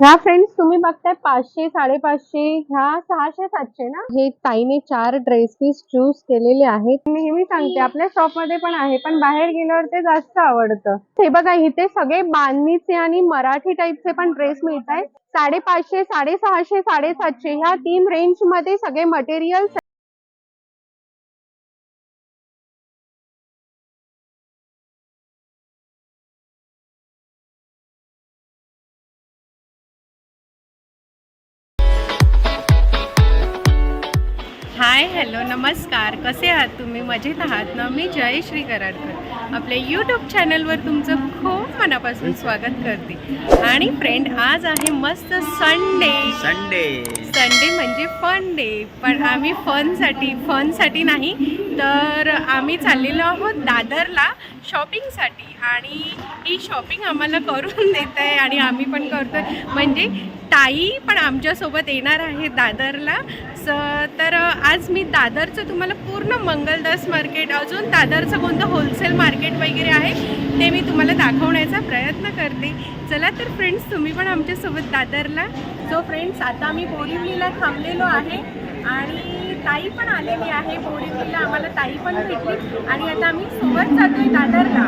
ह्या फ्रेंड्स तुम्ही बघताय पाचशे साडेपाचशे ह्या सहाशे सातशे ना? हे ताईने चार ड्रेस पीस चूज केलेले आहेत. नेहमी सांगते आपल्या शॉपमध्ये पण आहे पण बाहेर गेल्यावर ते जास्त आवडतं. हे बघा इथे सगळे बांधणीचे आणि मराठी टाईपचे पण ड्रेस मिळत आहेत साडेपाचशे साडेसहाशे साडेसातशे ह्या तीन रेंजमध्ये सगळे मटेरियल हाय हॅलो नमस्कार. कसे आहात तुम्ही? मजेत आहात ना? मी जयश्री कराडकर. आपल्या यूट्यूब चॅनलवर तुमचं खूप मनापासून स्वागत करते. आणि फ्रेंड आज आहे मस्त संडे संडे संडे म्हणजे फन डे पण आम्ही फनसाठी फनसाठी नाही तर आम्ही चाललेलो आहोत दादरला शॉपिंगसाठी आणि ही शॉपिंग आम्हाला करून देत आहे आणि आम्ही पण करतो म्हणजे ताई पण आमच्यासोबत येणार आहे दादरला. स तर आज मी दादरचं तुम्हाला पूर्ण मंगलदास मार्केट अजून दादरचं कोणतं होलसेल मार्केट वगैरे आहे ते मी तुम्हाला दाखवण्याचा प्रयत्न करते. चला तर फ्रेंड्स तुम्ही पण आमच्यासोबत दादरला. सो फ्रेंड्स आता आम्ही बोरिवलीला थांबलेलो आहे आणि ताई पण आलेली आहे बोरिवलीला. आम्हाला ताई पण भेटली आणि आता आम्ही सोबत जातोय दादरला.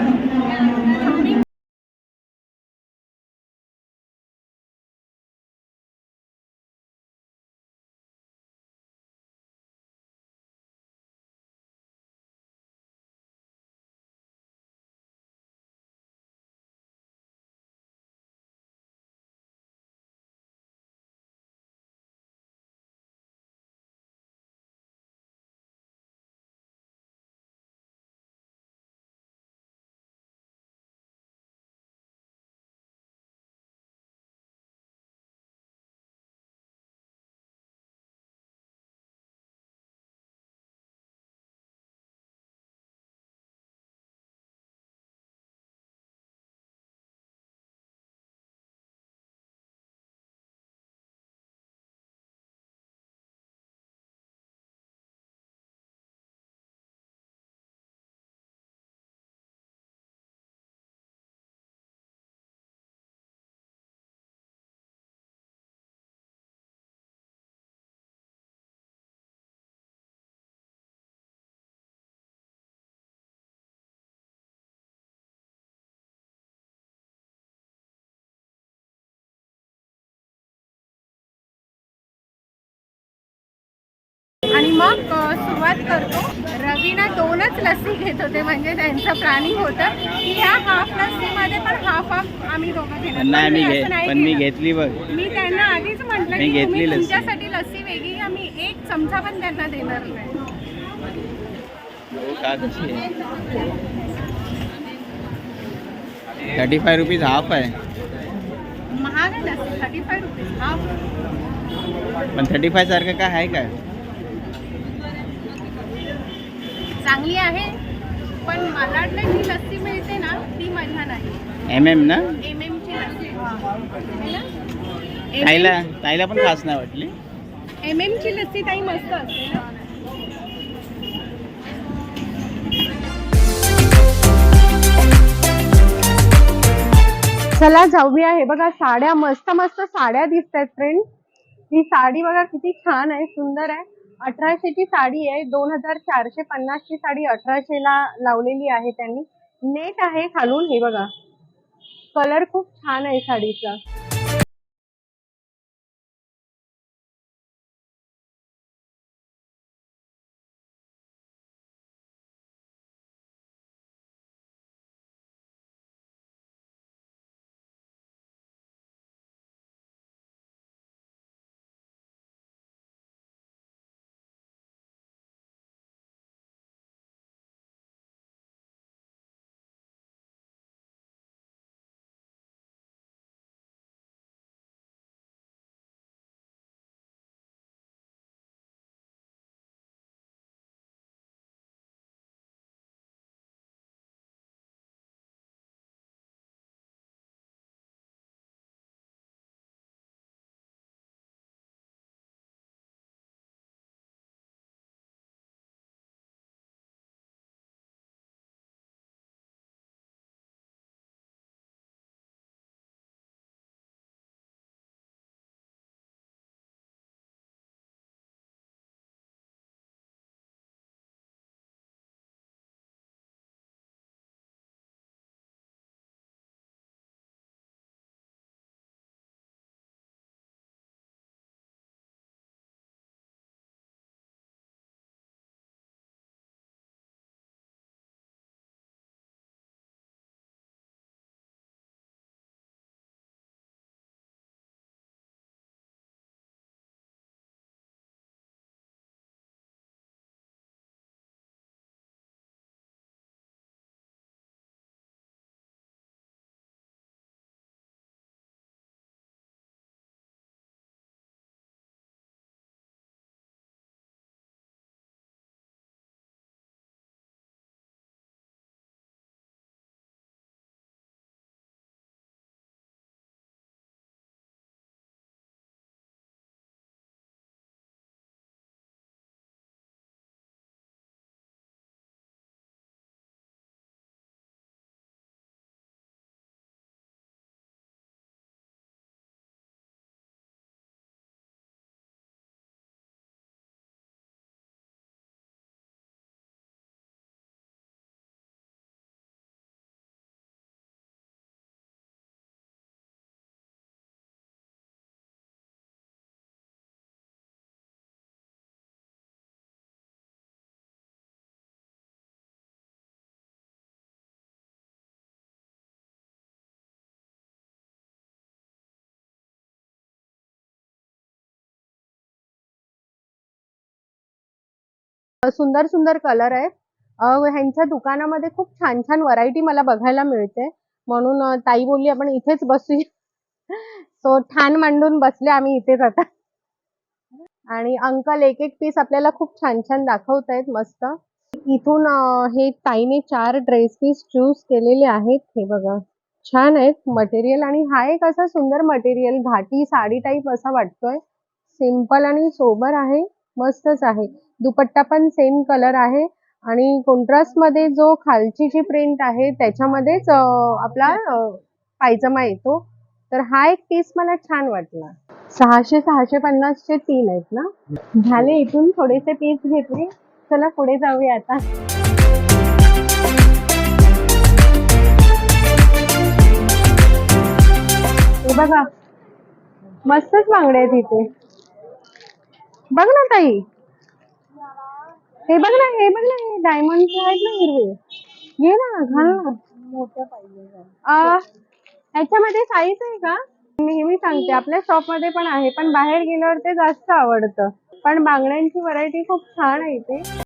आणि मग सुरुवात करतो. रवीना दोनच लस्सी घेत होते म्हणजे त्यांचं प्लॅनिंग होतं. की ह्या हाफ लस्सीमध्ये पण हाफ हाफ आम्ही दोघं घेणार. नाही मी घे पण मी. घेतली बघ. मी त्यांना आधीच म्हटलं मी की घेतली तुम्ही लस्सी. तुमच्यासाठी लस्सी वेगळी आम्ही एक चमचा पण त्यांना देणार नाही. का कशी थर्टी फाय रुपीज हाफ आहे. महाग आहे lassi thirty five rupees half पण थर्टी फाय सारखं काय आहे का चांगली आहे पण मला वाटलं जी लस्सी मिळते ना ती मजा नाही. एम एम ना? एम एमची लस्सी. है. ना? ताईला ताईला पण खास नाही वाटली. एम एमची लस्सी ताई मस्त असते ना. चला जाऊया. हे बघा साड्या मस्त मस्त साड्या दिसत आहेत फ्रेंड ही साडी बघा किती छान आहे सुंदर आहे. अठराशेची साडी आहे. दोन हजार चारशे पन्नासची साडी अठराशेला लावलेली आहे त्यांनी. नेट आहे खालून हे बघा. कलर खूप छान आहे साडीचा. सुंदर सुंदर कलर आहेत. ह्यांच्या दुकानामध्ये खूप छान छान व्हरायटी मला बघायला मिळते. म्हणून ताई बोलली आपण इथेच बसूया. सो ठाण मांडून बसले आम्ही इथेच आता. आणि अंकल एक एक पीस आपल्याला खूप छान छान दाखवतायत मस्त. इथून हे ताईने चार ड्रेस पीस चूज केलेले आहेत. हे बघा छान आहेत मटेरियल आणि हा एक असा सुंदर मटेरियल घाटी साडी टाईप असा वाटतोय. सिंपल आणि सोबर आहे. मस्तच आहे. दुपट्टा पण सेम कलर आहे आणि कॉन्ट्रास्टमध्ये जो खालची जी प्रिंट आहे त्याच्यामध्येच आपला पायजमा येतो. तर हा एक पीस मला छान वाटला. सहाशे सहाशे पन्नासचे तीन आहेत ना? झाले इथून थोडेसे पीस घेतले. चला पुढे जाऊया आता. बघा. मस्तच बांगड्या आहेत इथे. बघ ना ताई. हे बघ ना हे बघ ना हे डायमंड आहेत ना हिरवे. घे ना घाल ना. मोठं पाहिजे ह्याच्यामध्ये साईज आहे का? नेहमी सांगते. आपल्या शॉपमध्ये पण आहे पण बाहेर गेल्यावर ते जास्त आवडतं. पण बांगड्यांची व्हरायटी खूप छान आहे इथे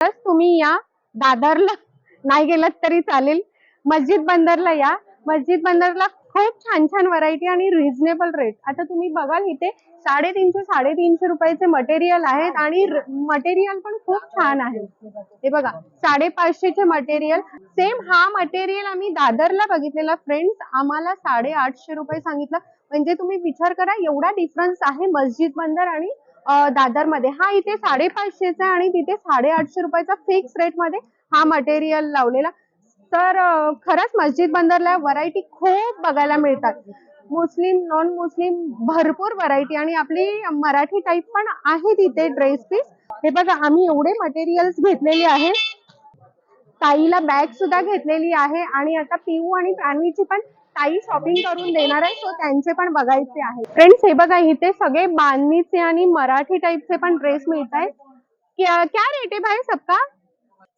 तुम्ही या दादरला. नाही गेलात तरी चालेल. मस्जिद बंदरला या. मस्जिद बंदरला खूप छान छान व्हरायटी आणि रिझनेबल रेट आता तुम्ही बघाल इथे साडेतीनशे साडेतीनशे रुपयाचे मटेरियल आहेत आणि मटेरियल पण खूप छान आहे. हे बघा साडेपाचशेचे मटेरियल सेम हा मटेरियल आम्ही दादरला बघितलेला. फ्रेंड्स आम्हाला साडेआठशे रुपये सांगितलं. म्हणजे तुम्ही विचार करा एवढा डिफरन्स आहे मस्जिद बंदर आणि दादरमध्ये हा इथे साडेपाचशेचा आहे आणि तिथे साडेआठशे रुपयाचा फिक्स रेटमध्ये हा मटेरियल लावलेला. तर खरंच मस्जिद बंदरला व्हरायटी खूप बघायला मिळतात. मुस्लिम नॉन मुस्लिम भरपूर व्हरायटी आणि आपली मराठी टाईप पण आहे तिथे ड्रेस पीस हे बघा आम्ही एवढे मटेरियल्स घेतलेले आहेत. ताईला बॅग सुद्धा घेतलेली आहे आणि आता पिऊ आणि प्राणवीची पण काही शॉपिंग करून देणार आहे सो त्यांचे पण बघायचे आहे. फ्रेंड्स हे बघा इथे सगळे बांधणीचे आणि मराठी टाईपचे पण ड्रेस मिळत आहेत. क्या क्या रेट आहे भाई सबका?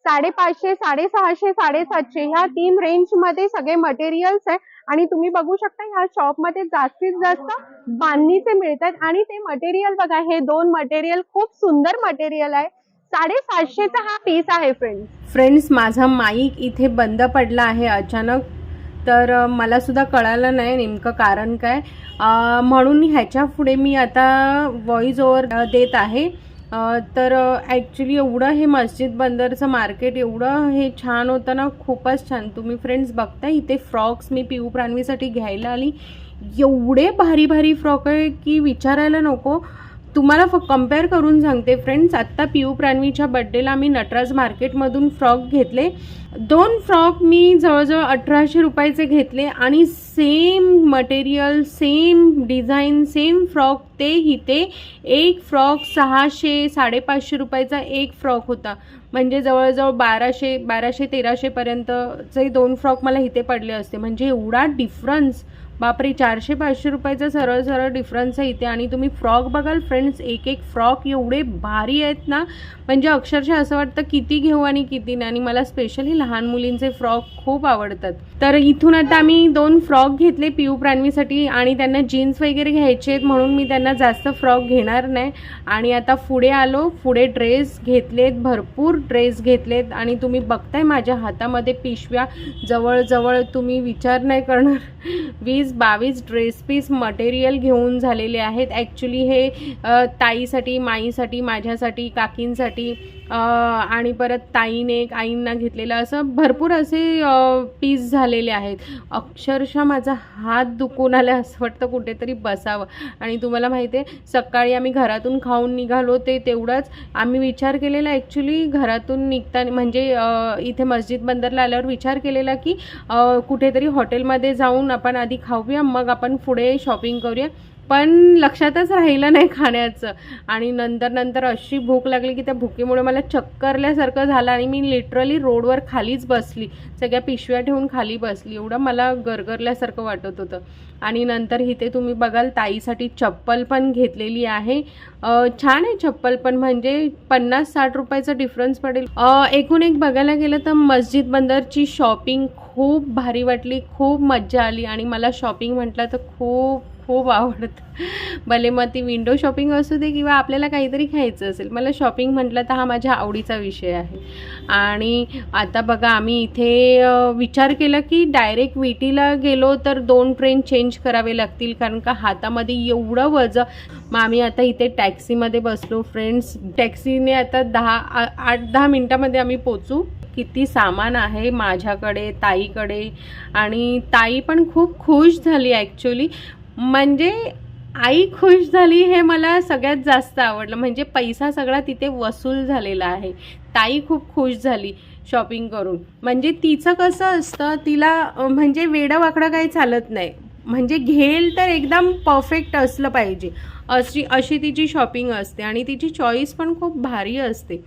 साडेपाचशे साडेसहाशे साडेसातशे ह्या तीन रेंजमध्ये सगळे मटेरियल्स आहे आणि तुम्ही बघू शकता ह्या शॉपमध्ये जास्तीत जास्त बांधणीचे मिळतात आणि ते मटेरियल बघा हे दोन मटेरियल खूप सुंदर मटेरियल आहे. साडेसातशेचा हा पीस आहे फ्रेंड्स फ्रेंड्स माझा माईक इथे बंद पडला आहे. अचानक तर मलासुद्धा मला सुद्धा कळालं नाही नेमकं कारण काय. म्हणून ह्याच्या पुढे मी आता व्हॉइस ओवर देत आहे. तर ॲक्च्युली एवढं हे मस्जिद बंदरचं मार्केट एवढं हे छान होतं ना खूपच छान. तुम्ही फ्रेंड्स बघता इथे फ्रॉक्स मी पिऊ प्राणवीसाठी घ्यायला आली. एवढे भारी भारी फ्रॉक आहे की विचारायला नको. तुम्हाला फ कंपेअर करून सांगते फ्रेंड्स आत्ता पिऊ प्राणवीच्या बड्डेला आम्ही नटराज मार्केटमधून फ्रॉक घेतले. दोन फ्रॉक मी जवळजवळ अठराशे रुपयाचे घेतले आणि same material same design same frock ते इथे एक फ्रॉक सहाशे साडेपाचशे रुपयाचा एक फ्रॉक होता. म्हणजे जवळजवळ बाराशे बाराशे तेराशेपर्यंतचे दोन फ्रॉक मला इथे पडले असते. म्हणजे एवढा डिफरन्स बापरे चारशे पाचशे रुपयाचा सरळ सरळ डिफरन्स आहे इथे. आणि तुम्ही फ्रॉक बघाल फ्रेंड्स एक एक फ्रॉक एवढे भारी आहेत ना. म्हणजे अक्षरशः असं वाटतं किती घेऊ आणि किती नाही. आणि मला स्पेशली लहान मुलींचे फ्रॉक खूप आवडतात. तर इथून आता आम्ही दोन फ्रॉक घेतले पिऊ प्राणवीसाठी आणि त्यांना जीन्स वगैरे घ्यायचे आहेत म्हणून मी त्यांना जास्त फ्रॉक घेणार नाही. आणि आता पुढे आलो पुढे ड्रेस घेतलेत भरपूर ड्रेस घेतलेत आणि तुम्ही बघताय माझ्या हातामध्ये पिशव्या जवळजवळ तुम्ही विचार नाही करणार. वीस बावीस ड्रेस पीस मटेरियल घेऊन झालेले आहेत. ॲक्च्युली हे ताईसाठी माईसाठी माझ्यासाठी काकींसाठी आणि परत ताईने आईंना घेतलेलं असं भरपूर असे पीस झालेले आहेत. अक्षरशः माझा हात दुखून आला असं वाटतं कुठेतरी बसावं. आणि तुम्हाला माहिती आहे सकाळी आम्ही घरातून खाऊन निघालो ते तेवढाच आम्ही विचार केलेला. ॲक्च्युली घरातून निघताना म्हणजे इथे मस्जिद बंदरला आल्यावर विचार केलेला की कुठेतरी हॉटेलमध्ये जाऊन आपण आधी खाऊया मग आपण पुढे शॉपिंग करूया. पण लक्षातच राहिलं नाही खाण्याचं. आणि नंतर नंतर अशी भूक लागली की त्या भुकेमुळे मला चक्करल्यासारखं झालं आणि मी लिटरली रोडवर खालीच बसली. सगळ्या पिशव्या ठेवून खाली बसली. एवढं मला गरगरल्यासारखं वाटत होतं. आणि नंतर इथे तुम्ही बघाल ताईसाठी चप्पल पण घेतलेली आहे. छान आहे चप्पल पण म्हणजे पन्नास साठ रुपयाचा डिफरन्स पडेल. एकूण एक बघायला गेलं तर मस्जिद बंदरची शॉपिंग खूप भारी वाटली खूप मज्जा आली. आणि मला शॉपिंग म्हटलं तर खूप खूप आवडतं. भले मग ती विंडो शॉपिंग असू दे किंवा आपल्याला काहीतरी खायचं असेल. मला शॉपिंग म्हटलं तर हा माझ्या आवडीचा विषय आहे. आणि आता बघा आम्ही इथे विचार केला की डायरेक्ट विटीला गेलो तर दोन ट्रेन चेंज करावे लागतील. कारण का हातामध्ये एवढं वजं मग आम्ही आता इथे टॅक्सीमध्ये बसलो. फ्रेंड्स टॅक्सीने आता दहा आठ दहा मिनटामध्ये आम्ही पोचू किती सामान आहे माझ्याकडे ताईकडे. आणि ताई पण खूप खुश झाली ॲक्च्युली म्हणजे आई खुश झाली हे मला सगळ्यात जास्त आवडलं. म्हणजे पैसा सगळा तिथे वसूल झालेला आहे. ताई खूप खुश झाली शॉपिंग करून. म्हणजे तिचं कसं असतं तिला म्हणजे वेडं वाकडं काही चालत नाही. म्हणजे घेईल तर एकदम परफेक्ट असलं पाहिजे. अशी अशी तिची शॉपिंग असते आणि तिची चॉईस पण खूप भारी असते.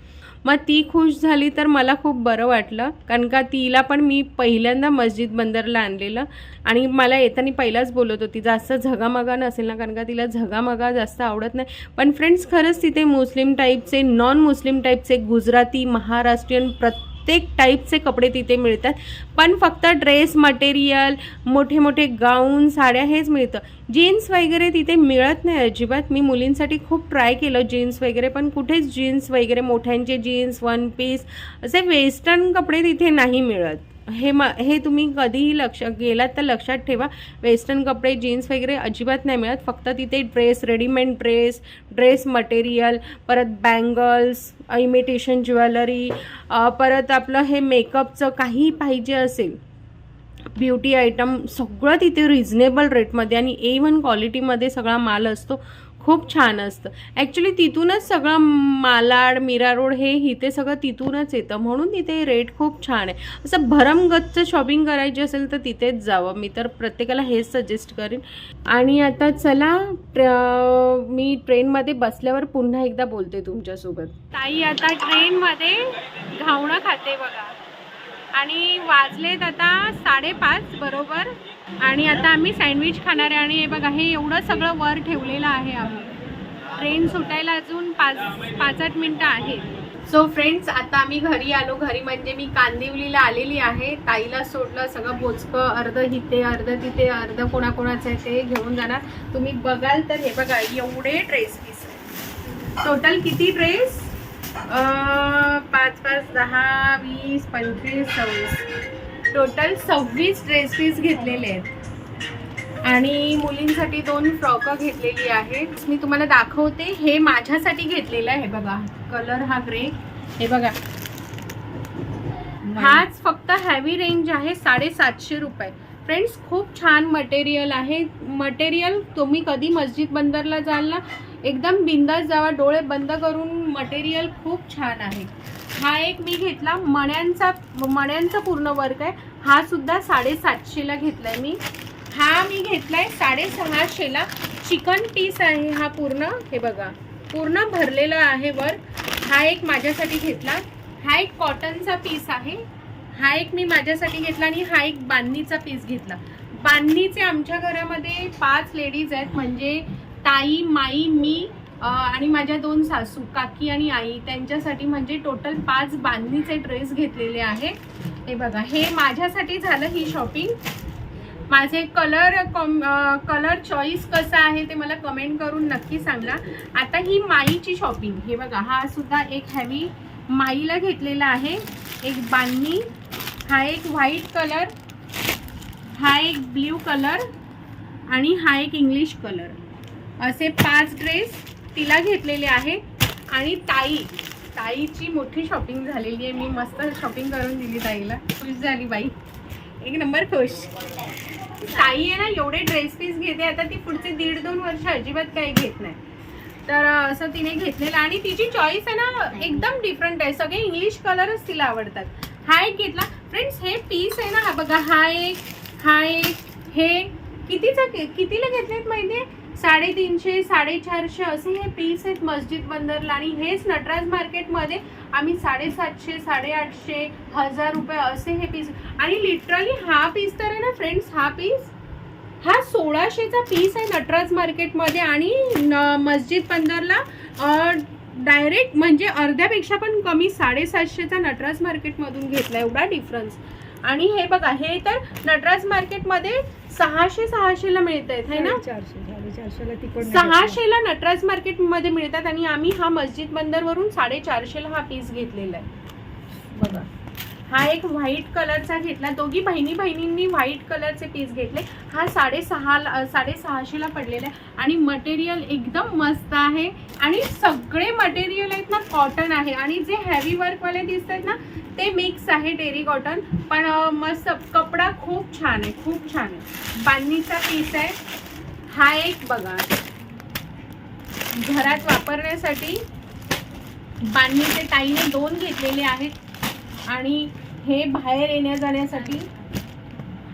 मग ती खुश झाली तर मला खूप बरं वाटलं. कारण का तिला पण मी पहिल्यांदा मस्जिद बंदरला आणलेलं. आणि मला येताना पहिलाच बोलत होती जास्त झगामगा नसेल ना कारण का तिला झगामगा जास्त आवडत नाही. पण फ्रेंड्स खरंच तिथे मुस्लिम टाईपचे नॉन मुस्लिम टाईपचे गुजराती महाराष्ट्रीयन प्रत्येक प्रत्येक टाईपचे कपडे तिथे मिळतात. पण फक्त ड्रेस मटेरियल मोठे मोठे गाऊन साड्या हेच मिळतं. जीन्स वगैरे तिथे मिळत नाही अजिबात. मी मुलींसाठी खूप ट्राय केलं जीन्स वगैरे पण कुठेच जीन्स वगैरे मोठ्यांचे जीन्स वन पीस असे वेस्टर्न कपडे तिथे नाही मिळत. हे म हे तुम्ही कधीही लक्ष गेलात तर लक्षात ठेवा. वेस्टर्न कपडे जीन्स वगैरे अजिबात नाही मिळत. फक्त तिथे dress readymade dress dress material परत बँगल्स इमिटेशन ज्वेलरी परत आपलं हे मेकअपचं काही पाहिजे असेल ब्युटी आयटम सगळं तिथे रिझनेबल रेटमध्ये आणि ए वन क्वालिटीमध्ये सगळा माल असतो. खूप छान असतं. ॲक्च्युली तिथूनच सगळं मालाड मीरा रोड हे इथे सगळं तिथूनच येतं. म्हणून तिथे रेट खूप छान आहे. असं भरमगतचं शॉपिंग करायची असेल तर तिथेच जावं. मी तर प्रत्येकाला हेच सजेस्ट करेन. आणि आता चला ट्र- मी ट्रेनमध्ये बसल्यावर पुन्हा एकदा बोलते तुमच्यासोबत. ताई आता ट्रेनमध्ये घावणं खाते बघा. आणि वाजलेत आता साडेपाच बरोबर? आणि आता आम्ही सँडविच खाणार आहे आणि हे बघा हे एवढं सगळं वर ठेवलेलं आहे आम्ही. ट्रेन सुटायला अजून पाच पाच आठ मिनटं आहेत. सो फ्रेंड्स आता आम्ही घरी आलो. घरी म्हणजे मी कांदिवलीला आलेली आहे. ताईला सोडलं सगळं बोचकं अर्ध इथे अर्ध तिथे अर्ध कोणाकोणाचं आहे ते घेऊन जाणार. तुम्ही बघाल तर हे बघा एवढे ड्रेस पीस टोटल किती ड्रेस पाच पाच दहा वीस पंचवीस सव्वीस. टोटल सव्वीस ड्रेस पीस घेतलेले आहेत. आणि मुलींसाठी दोन फ्रॉक घेतलेली आहेत. मी तुम्हाला दाखवते हे माझ्यासाठी घेतलेलं आहे बघा. कलर हा ग्रे हे बघा. हाच फक्त हॅवी रेंज आहे साडेसातशे रुपये. फ्रेंड्स खूप छान मटेरियल आहे. मटेरियल तुम्ही कधी मस्जिद बंदरला जाल ना एकदम बिंदास जावा डोळे बंद करून मटेरियल खूप छान आहे. हा एक मी घेतला मण्यांचा मण्यांचा पूर्ण वर्क आहे. हा सुद्धा साडेसातशेला घेतलाय मी. हा मी घेतलाय साडेसहाशेला चिकन पीस आहे हा पूर्ण. हे बघा पूर्ण भरलेला आहे वर्क हा एक माझ्यासाठी घेतला. हा एक कॉटनचा पीस आहे. हा एक मी माझ्यासाठी घेतला आणि हा एक बांधणीचा पीस घेतला. बांधणीचे आमच्या घरामध्ये पाच लेडीज आहेत. म्हणजे ताई माई मी आणि माझ्या दोन सासू काकी आणि आई त्यांच्यासाठी म्हणजे टोटल पाच बांधणीचे ड्रेस घेतलेले आहे. हे बघा हे माझ्यासाठी झालं ही शॉपिंग माझे कलर कॉम कलर चॉईस कसा आहे ते मला कमेंट करून नक्की सांगा. आता ही माईची शॉपिंग हे बघा हा सुद्धा एक हॅवी माईला घेतलेला आहे. एक बांधणी हा एक व्हाईट कलर हा एक ब्ल्यू कलर आणि हा एक इंग्लिश कलर असे पाच ड्रेस तिला घेतलेले आहे आणि ताई ताईची मोठी शॉपिंग झालेली आहे. मी मस्त शॉपिंग करून दिली ताईला. खुश झाली बाई. एक नंबर खुश. ताई आहे ना एवढे ड्रेस पीस घेते. आता ती पुढचे दीड दोन वर्ष अजिबात काही घेत नाही. तर असं तिने घेतलेलं आणि तिची चॉईस आहे ना एकदम डिफरंट आहे. सगळे इंग्लिश कलरच तिला आवडतात. हा एक घेतला. फ्रेंड्स हे पीस आहे ना हा बघा हा एक हा एक हे कितीचा कितीला घेतलेत आहे साडेतीनशे साडेचारशे असे हे पीस आहेत मस्जिद बंदरला आणि हेच नटराज मार्केटमध्ये आम्ही साडेसातशे साडेआठशे हजार रुपये असे हे पीस आणि लिटरली हा पीस तर आहे ना फ्रेंड्स हा पीस हा सोळाशेचा पीस आहे नटराज मार्केटमध्ये आणि न- मस्जिद बंदरला डायरेक्ट म्हणजे अर्ध्यापेक्षा पण कमी साडेसातशेचा नटराज मार्केटमधून घेतला एवढा डिफरन्स आणि हे बघा हे तर नटराज मार्केटमध्ये सहाशे सहाशेला मिळत आहेत है ना? सहाशेला नटराज मार्केटमध्ये मिळतात आणि आम्ही हा मस्जिद बंदरवरून साडेचारशेला हा पीस घेतलेला आहे. बघा. हा एक व्हाईट कलरचा घेतला दोघी बहिणी बहिणींनी व्हाईट कलरचे पीस घेतले. हा साडेसहा साडेसहाशेला पडलेला आहे आणि मटेरियल एकदम मस्त आहे. आणि सगळे मटेरियल आहेत ना कॉटन आहे. आणि जे हॅवी वर्कवाले दिसत आहेत ना ते मिक्स आहे डेरी कॉटन पण मस्त कपडा खूप छान आहे खूप छान आहे. बांधणीचा पीस आहे. हा एक बघा. घरात वापरण्यासाठी बांधणीचे ताईने दोन घेतलेले आहेत. आणि हे बाहेर येण्या जाण्यासाठी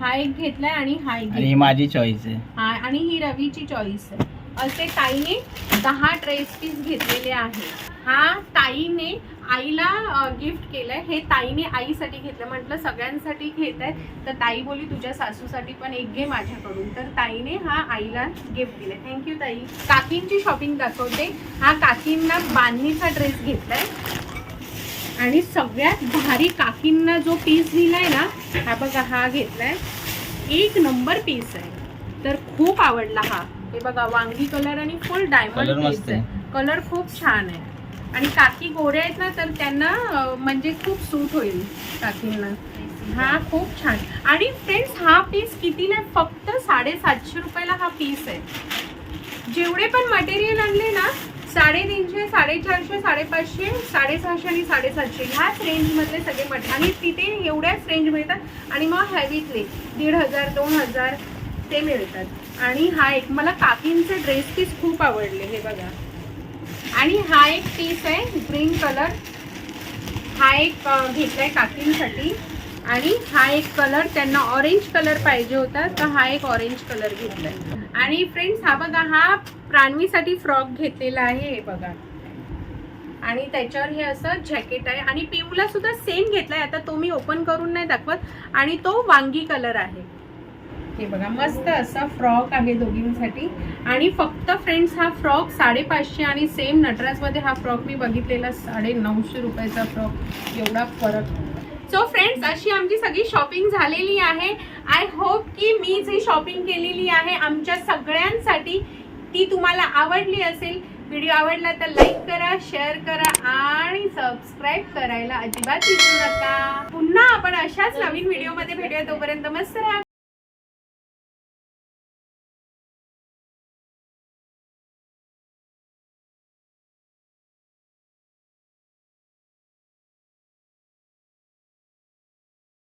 हा एक घेतलाय आणि हा एक. माझी चॉईस आहे. हा आणि ही रवीची चॉईस आहे. असे ताईने दहा ड्रेस पीस घेतलेले आहे हा ताईने आईला गिफ्ट केलंय. हे ताईने आईसाठी घेतलं. म्हटलं सगळ्यांसाठी घेत आहे. तर ताई बोली तुझ्या सासूसाठी पण एक घे माझ्याकडून. तर ताईने हा आईला गिफ्ट दिले. थँक्यू ताई. काकींची शॉपिंग दाखवते. हा काकींना बांधणीचा ड्रेस घेतलाय. आणि सगळ्यात भारी काकींना जो पीस दिलाय ना हा बघा हा घेतलाय. एक नंबर पीस आहे. तर खूप आवडला हा. हे बघा वांगी कलर आणि फुल डायमंड पीस आहे. कलर खूप छान आहे. आणि काकी गोऱ्या आहेत ना तर त्यांना म्हणजे खूप सूट होईल काकींना. हा खूप छान. आणि फ्रेंड्स हा पीस कितीला फक्त साडेसातशे रुपयाला हा पीस आहे. जेवढे पण मटेरियल आणले ना साडेतीनशे साडेचारशे साडेपाचशे साडेसहाशे आणि साडेसातशे ह्याच रेंजमधले सगळे मटेरियल आणि तिथे एवढ्याच रेंज मिळतात. आणि मग हॅवीतले दीड हजार दोन हजार ते मिळतात. आणि हा एक मला काकींचे ड्रेस पीस खूप आवडले हे बघा. आणि हा एक पीस आहे ग्रीन कलर हा एक अ, घेतलाय काकींसाठी. आणि हा एक कलर त्यांना ऑरेंज कलर पाहिजे होता तर हा एक ऑरेंज कलर घेतलाय. आणि फ्रेंड्स हा बघा हा प्राणवीसाठी फ्रॉक घेतलेला आहे हे बघा. आणि त्याच्यावर हे असं जॅकेट आहे. आणि पिऊला सुद्धा सेम घेतलाय. आता तो मी ओपन करून नाही दाखवत. आणि तो वांगी कलर आहे. हे बघा मस्त असा फ्रॉक आहे दोघींसाठी. आणि फक्त फ्रेंड्स हा फ्रॉक साडेपाचशे आणि सेम नटराजमध्ये हा फ्रॉक मी बघितलेला साडे नऊशे रुपयाचा फ्रॉक. एवढा फरक. सो फ्रेंड्स अशी आमची सगळी शॉपिंग झालेली आहे. आय होप की मी जी शॉपिंग केलेली आहे आमच्या सगळ्यांसाठी ती तुम्हाला आवडली असेल. व्हिडिओ आवडला तर लाईक करा शेअर करा आणि सबस्क्राईब करायला अजिबात विसरू नका. पुन्हा आपण अशाच नवीन व्हिडिओमध्ये भेटूया. तोपर्यंत मस्त राहा.